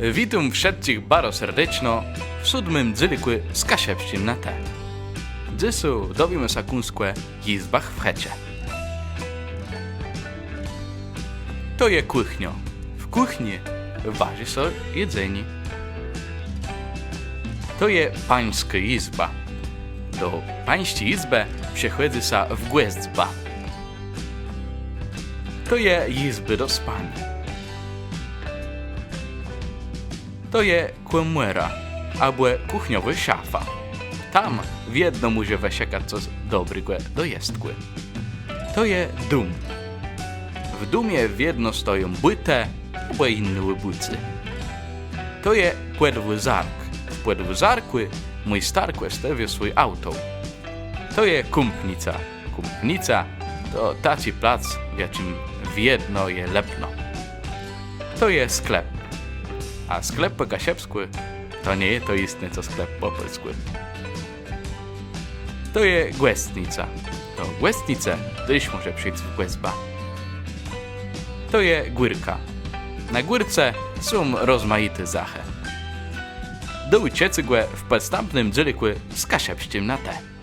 Witam wszystkich bardzo serdeczno w siódmym dzylykły z kasiepściem na te. Dzisu dobimy sakunskłe izbach w hecie. To je kuchnio. W kuchni waży się jedzenie. To je pańska izba. Do pańskiej izby przechodzi się w głęzba. To je izby do spania. To je kłemłera, albo kuchniowy szafa. Tam w jedno może wesiekać coś dobrego do jestkły. To je dum. W dumie w jedno stoją byte, albo inne łybucy. To je płedwy zark. W płedwy zarkły mój starkły stawia swój auto. To je kumpnica. Kumpnica to taci plac, w jakim w jedno je lepno. To je sklep. A sklep po kasiepsku to nie to istne co sklep po polsku. To je głestnica. To głestnice tyś może przyjść w głezba. To je górka. Na górce są rozmaite zache. Do uciecygłe w podstępnym dzielikły z kasiepściem na te.